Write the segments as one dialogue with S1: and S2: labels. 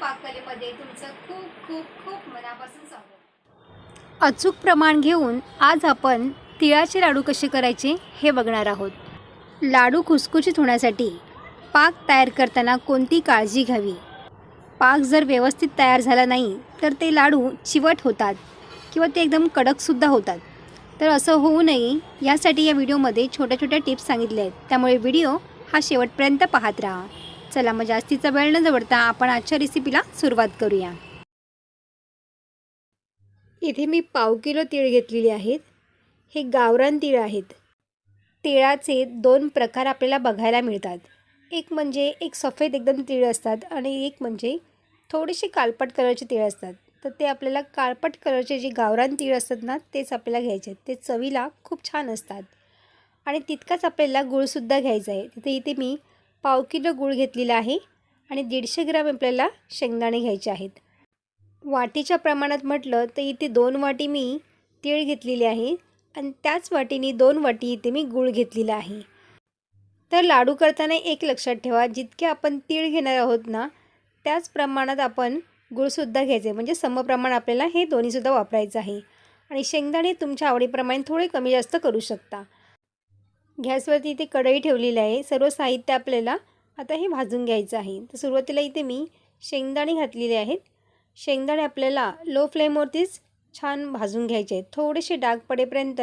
S1: पाककलेमध्ये तुमचं खूप खूप खूप मनापासून स्वागत.
S2: अचूक प्रमाण घेऊन आज आपण तिळाचे लाडू कसे करायचे हे बघणार आहोत. लाडू खुसखुशीत होण्यासाठी पाक तयार करताना कोणती काळजी घ्यावी? पाक जर व्यवस्थित तयार झाला नाही तर ते लाडू चिवट होतात किंवा ते एकदम कडकसुद्धा होतात. तर असं होऊ नये यासाठी या व्हिडिओमध्ये छोट्या छोट्या टिप्स सांगितल्या आहेत. त्यामुळे व्हिडिओ हा शेवटपर्यंत पाहत राहा. चला मग जास्तीचा वेळ न जवळता आपण आजच्या रेसिपीला सुरुवात करूया. इथे मी पाव किलो तीळ घेतलेले आहेत. हे गावरान तीळ आहेत. तिळाचे दोन प्रकार आपल्याला बघायला मिळतात. एक म्हणजे एक सफेद एकदम तीळ असतात आणि एक म्हणजे थोडेसे काळपट कलरचे तीळ असतात. तर ते आपल्याला काळपट कलरचे जे गावरान तीळ असतात ना तेच आपल्याला घ्यायचे. आहेत ते चवीला खूप छान असतात. आणि तितकाच आपल्याला गुळसुद्धा घ्यायचा आहे. तिथे इथे मी पाव किलो गुळ घेतलेला आहे आणि दीडशे ग्राम आपल्याला शेंगदाणे घ्यायचे आहेत. वाटीच्या प्रमाणात म्हटलं तर इथे दोन वाटी मी तीळ घेतलेली आहे आणि त्याच वाटीने दोन वाटी इथे मी गूळ घेतलेला आहे. तर लाडू करताना एक लक्षात ठेवा जितके आपण तीळ घेणार आहोत ना त्याच प्रमाणात आपण गूळसुद्धा घ्यायचे. आहे. म्हणजे समप्रमाण आपल्याला हे दोन्हीसुद्धा वापरायचं आहे. आणि शेंगदाणे तुमच्या आवडीप्रमाणे थोडे कमी जास्त करू शकता. गॅसवरती इथे कढई ठेवलेली आहे. सर्व साहित्य आपल्याला आता हे भाजून घ्यायचं आहे. तर सुरुवातीला इथे मी शेंगदाणे घातलेले आहेत. शेंगदाणे आपल्याला लो फ्लेमवरतीच छान भाजून घ्यायचे आहेत. थोडेसे डाग पडेपर्यंत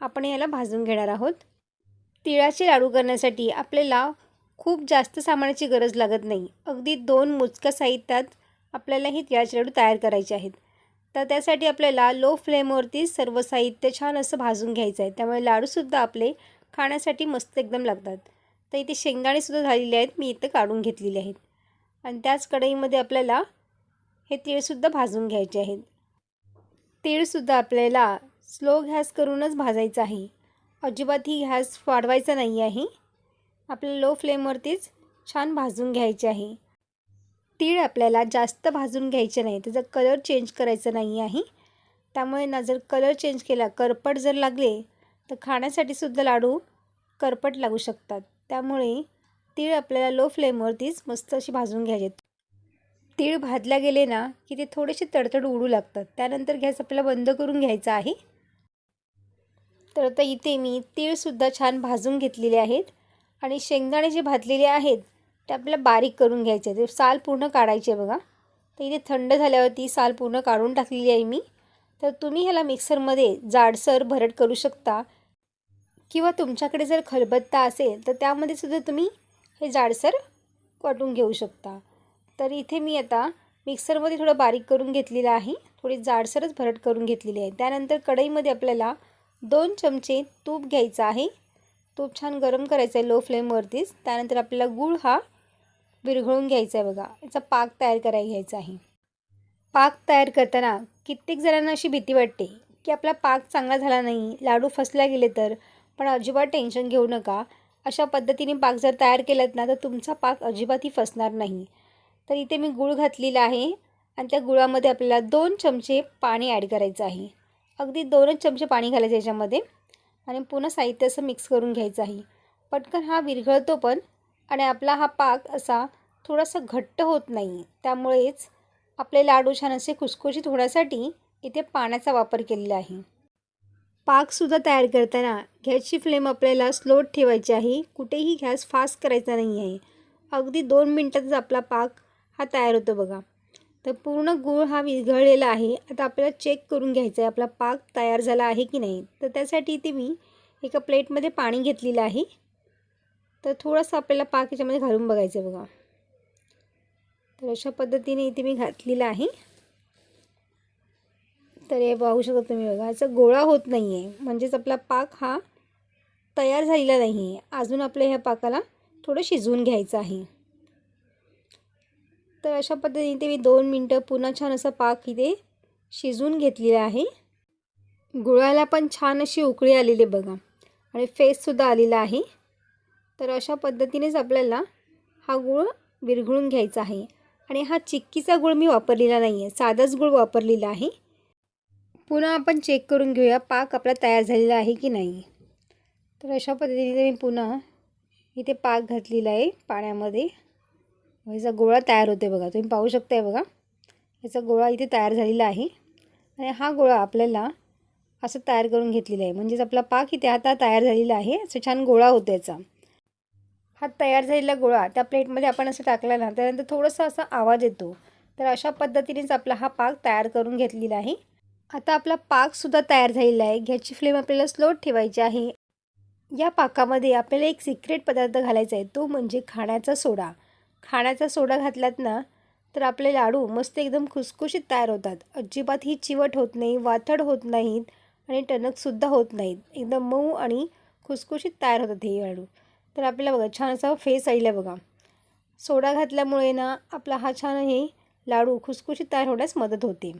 S2: आपण याला भाजून घेणार आहोत. तिळाचे लाडू करण्यासाठी आपल्याला खूप जास्त सामानाची गरज लागत नाही. अगदी दोन मोजक्या साहित्यात आपल्याला हे तिळाचे लाडू तयार करायचे आहेत. तर त्यासाठी आपल्याला लो फ्लेमवरती सर्व साहित्य छान असं भाजून घ्यायचं आहे. त्यामुळे लाडूसुद्धा आपले खाण्यासाठी मस्त एकदम लागतात. तर इथे शेंगदाणेसुद्धा झालेले आहेत. मी इथं काढून घेतलेले आहेत. आणि त्याच कढईमध्ये आपल्याला हे तीळसुद्धा भाजून घ्यायचे आहेत. तीळसुद्धा आपल्याला स्लो गॅस करूनच भाजायचं आहे. अजिबात ही गॅस वाढवायचा नाही आहे. आपल्याला लो फ्लेमवरतीच छान भाजून घ्यायचे आहे. तीळ आपल्याला जास्त भाजून घ्यायचे नाही. त्याचा कलर चेंज करायचा नाही आहे. त्यामुळे ना जर कलर चेंज केला करपट जर लागले तर खाण्यासाठी सुद्धा लाडू करपट लागू शकतात. त्यामुळे तीळ आपल्याला लो फ्लेमवरतीच मस्त अशी भाजून घ्यायचे. तीळ भाजल्या गेले ना की ते थोडेसे तडतड उडू लागतात. त्यानंतर गॅस आपल्याला बंद करून घ्यायचा आहे. तर आता इथे मी तीळसुद्धा छान भाजून घेतलेले आहेत. आणि शेंगदाणे जे भाजलेले आहेत ते आपल्याला बारीक करून घ्यायचे ते साल पूर्ण काढायचे बघा. तर इथे थंड झाल्यावरती साल पूर्ण काढून टाकलेली आहे मी. तर तुम्ही ह्याला मिक्सरमध्ये जाडसर भरट करू शकता. किंवा तुमच्याकडे जर खलबत्ता असेल तर त्यामध्ये सुद्धा तुम्ही हे जाडसर वाटून घेऊ शकता. तर इथे मी आता मिक्सरमध्ये थोडं बारीक करून घेतलेलं आहे. थोडी जाडसरच भरट करून घेतलेली आहे. त्यानंतर कढईमध्ये आपल्याला दोन चमचे तूप घ्यायचं आहे. तूप छान गरम करायचं आहे लो फ्लेमवरतीच. त्यानंतर आपल्याला गूळ हा विरघळून घ्यायचा आहे बघा. याचा पाक तयार करायला घ्यायचा आहे. पाक तयार करताना कित्येक जणांना अशी भीती वाटते की आपला पाक चांगला झाला नाही लाडू फसल्या गेले तर पण अजिबात टेन्शन घेऊ नका. अशा पद्धतीने पाक जर तयार केलात ना तर तुमचा पाक अजिबातही फसणार नाही. तर इथे मी गूळ घातलेला आहे आणि त्या गुळामध्ये आपल्याला दोन चमचे पाणी ॲड करायचं आहे. अगदी दोनच चमचे पाणी घालायचं याच्यामध्ये आणि पुन्हा साहित्य असं मिक्स करून घ्यायचं आहे. पटकन हा विरघळतो पण आणि आपला हा पाक असा थोडासा घट्ट होत नाही. त्यामुळेच आपले लाडू छान असे खुसखुशीत होण्यासाठी इथे पाण्याचा वापर केलेला आहे. पाकसुद्धा तयार करताना गॅसची फ्लेम आपल्याला स्लोट ठेवायची आहे. कुठेही गॅस फास्ट करायचा नाही आहे. अगदी दोन मिनटातच आपला पाक हा तयार होतो बघा. तर पूर्ण गूळ हा विघळलेला आहे. आता आपल्याला चेक करून घ्यायचा आहे आपला पाक तयार झाला आहे की नाही. तर त्यासाठी इथे मी एका प्लेटमध्ये पाणी घेतलेलं आहे. तर थोडंसं आपल्याला पाक याच्यामध्ये घालून बघायचं आहे बघा. तर अशा पद्धतीने इथे मी घातलेलं आहे. तर हे पाहू शकता तुम्ही बघा याचा गोळा होत नाही आहे म्हणजेच आपला पाक हा तयार झालेला नाही आहे अजून आपल्या ह्या पाकाला थोडं शिजवून घ्यायचं आहे. तर अशा पद्धतीने ते मी दोन मिनटं पुन्हा छान असा पाक इथे शिजवून घेतलेला आहे. गुळाला पण छान अशी उकळी आलेली बघा. आणि फेससुद्धा आलेला आहे. तर अशा पद्धतीनेच आपल्याला हा गूळ विरघळून घ्यायचा आहे. आणि हा चिक्कीचा गूळ मी वापरलेला नाही आहे साधाच गूळ वापरलेला आहे. पुन्हा आपण चेक करून घेऊया पाक आपला तयार झालेला आहे की नाही. तर अशा पद्धतीने मी पुन्हा इथे पाक घातलेला आहे पाण्यामध्ये. याचा गोळा तयार होते बघा. तुम्ही पाहू शकताय बघा. याचा गोळा इथे तयार झालेला आहे. आणि हा गोळा आपल्याला असं तयार करून घेतलेला आहे. म्हणजेच आपला पाक इथे आता तयार झालेला आहे. असं छान गोळा होतो याचा. हा तयार झालेला गोळा त्या प्लेटमध्ये आपण असं टाकला ना त्यानंतर थोडंसं असा आवाज येतो. तर अशा पद्धतीनेच आपला हा पाक तयार करून घेतलेला आहे. आता आपला पाकसुद्धा तयार झालेला आहे. घ्याची फ्लेम आपल्याला स्लो ठेवायची आहे. या पाकामध्ये आपल्याला एक सिक्रेट पदार्थ घालायचा आहे. तो म्हणजे खाण्याचा सोडा. खाण्याचा सोडा घातलात ना तर आपले लाडू मस्त एकदम खुसखुशीत तयार होतात. अजिबात ही चिवट होत नाही वाथड होत नाहीत आणि टणकसुद्धा होत नाहीत. एकदम मऊ आणि खुसखुशीत तयार होतात हे लाडू. तर आपल्याला बघा छान असा फेस आलेला बघा. सोडा घातल्यामुळे ना आपला हा छान हे लाडू खुसखुशीत तयार होण्यास मदत होते.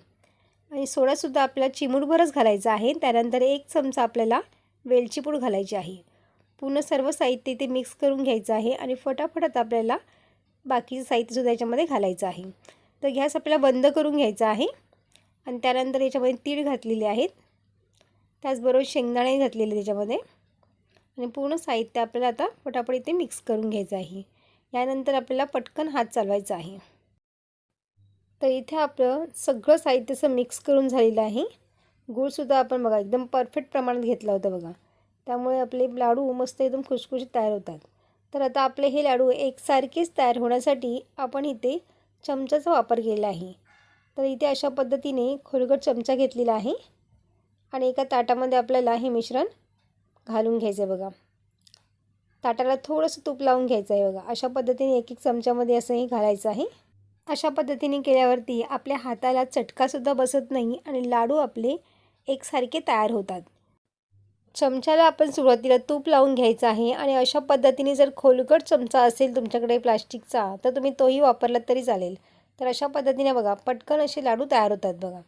S2: आणि सोडासुद्धा आपल्याला चिमूटभरच घालायचा आहे. त्यानंतर एक चमचा आपल्याला वेलची पूड घालायची आहे. पूर्ण सर्व साहित्य इथे मिक्स करून घ्यायचं आहे आणि फटाफटात आपल्याला बाकीचं साहित्यसुद्धा याच्यामध्ये घालायचं आहे. तर गॅस आपल्याला बंद करून घ्यायचा आहे. आणि त्यानंतर याच्यामध्ये तीळ घातलेले आहेत. त्याचबरोबर शेंगदाणे घातलेले त्याच्यामध्ये. आणि पूर्ण साहित्य आपल्याला आता फटाफट इथे मिक्स करून घ्यायचं आहे. यानंतर आपल्याला पटकन हात चालवायचा आहे. तर इथे आपलं सगळं साहित्य असं मिक्स करून झालेलं आहे. गूळसुद्धा आपण बघा एकदम परफेक्ट प्रमाणात घेतला होता बघा. त्यामुळे आपले लाडू मस्त एकदम खुशखुशीत तयार होतात. तर आता आपले हे लाडू एकसारखेच तयार होण्यासाठी आपण इथे चमच्याचा वापर केला आहे. तर इथे अशा पद्धतीने खोलगट चमचा घेतलेला आहे. आणि एका ताटामध्ये आपल्याला हे मिश्रण घालून घ्यायचं आहे बघा. ताटाला थोडंसं तूप लावून घ्यायचं आहे बघा. अशा पद्धतीने एक एक चमच्यामध्ये असं हे घालायचं आहे. अशा पद्धतीने केल्यावरती आपल्या हाताला चटकासुद्धा बसत नाही आणि लाडू आपले एकसारखे तयार होतात. चमच्याला आपण सुरुवातीला तूप लावून घ्यायचं आहे आणि अशा पद्धतीने जर खोलगट चमचा असेल तुमच्याकडे प्लास्टिकचा तर तुम्ही तोही वापरलात तरी चालेल. तर अशा पद्धतीने बघा पटकन असे लाडू तयार होतात बघा.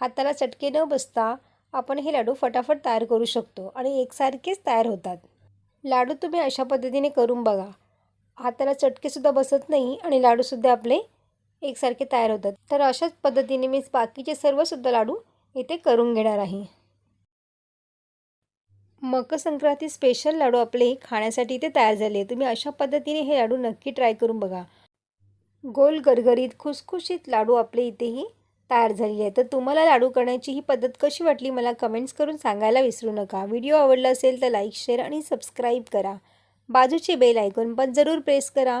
S2: हाताला चटके न बसता आपण हे लाडू फटाफट तयार करू शकतो आणि एकसारखेच तयार होतात. लाडू तुम्ही अशा पद्धतीने करून बघा. हाताला चटकेसुद्धा बसत नाही आणि लाडूसुद्धा आपले एकसारखे तयार होतात. तर अशाच पद्धतीने मी बाकीचे सर्वसुद्धा लाडू इथे करून घेणार आहे. मकर संक्रांती स्पेशल लाडू आपले खाण्यासाठी इथे तयार झाले. तुम्ही अशा पद्धतीने हे लाडू नक्की ट्राय करून बघा. गोल गरगरीत खुसखुशीत लाडू आपले इथेही तयार झालेली आहे तर तुम्हाला लाडू करण्याची ही पद्धत कशी वाटली मला कमेंट्स करून सांगायला विसरू नका. व्हिडिओ आवडला असेल तर लाईक शेअर आणि सबस्क्राईब करा. बाजूचे बेल आयकॉन पण जरूर प्रेस करा.